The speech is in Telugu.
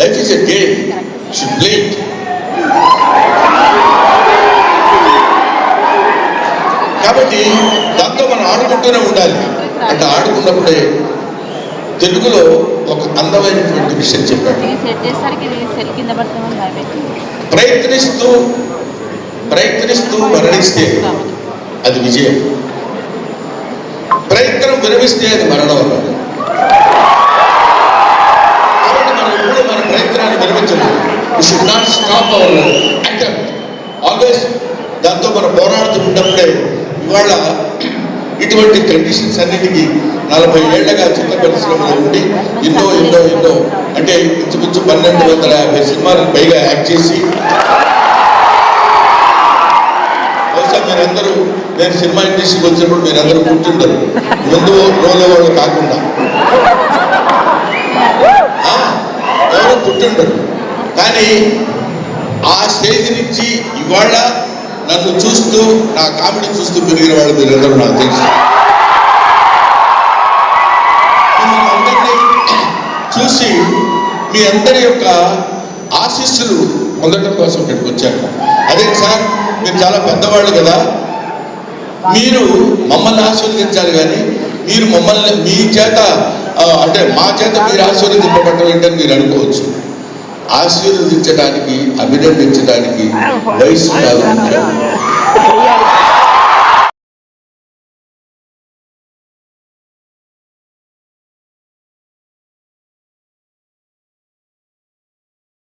Life is a game she play it కాబట్టి దాంతో మనం ఆడుకుంటూనే ఉండాలి. అంటే ఆడుకున్నప్పుడే తెలుగులో ఒక అందమైనటువంటి విషయం చెప్పాడు. ప్రయత్నిస్తూ ప్రయత్నిస్తూ మరణిస్తే అది విజయం. ప్రయత్నం విరమిస్తే అది మరణం అన్నాడు should not stop our always దాంతో మనం పోరాడుతూ ఉన్నప్పుడే ఇవాళ ఇటువంటి కండిషన్స్ అన్నిటికీ నలభై ఏళ్ళగా చిత్ర పరిశ్రమలో ఉండి ఎన్నో ఎన్నో ఎన్నో అంటే ఇంచుమించు పన్నెండు వందల యాభై సినిమాలకు పైగా యాక్ట్ చేసి బహుశా మీరందరూ నేను సినిమా ఇండస్ట్రీకి వచ్చినప్పుడు మీరందరూ పుట్టిండరు ముందు రోజుల వాళ్ళు కాకుండా ఆ, ఎవరు పుట్టిండరు కానీ ఆ స్టేజ్ నుంచి ఇవాళ నన్ను చూస్తూ నా కామెడీ చూస్తూ పెరిగిన వాళ్ళు మీరందరూ నాకు తెలుసు. చూసి మీ అందరి యొక్క ఆశీస్సులు పొందడం కోసం ఇక్కడికి వచ్చాను అదే సార్ మీరు చాలా పెద్దవాళ్ళు కదా. మీరు మమ్మల్ని ఆశీర్వదించాలి కానీ మీరు మమ్మల్ని మీ చేత అంటే మా చేత మీరు ఆశీర్వదింపబడటం ఏంటని మీరు అనుకోవచ్చు. ఆశీర్వదించడానికి అభినందించడానికి వయసు కాదు.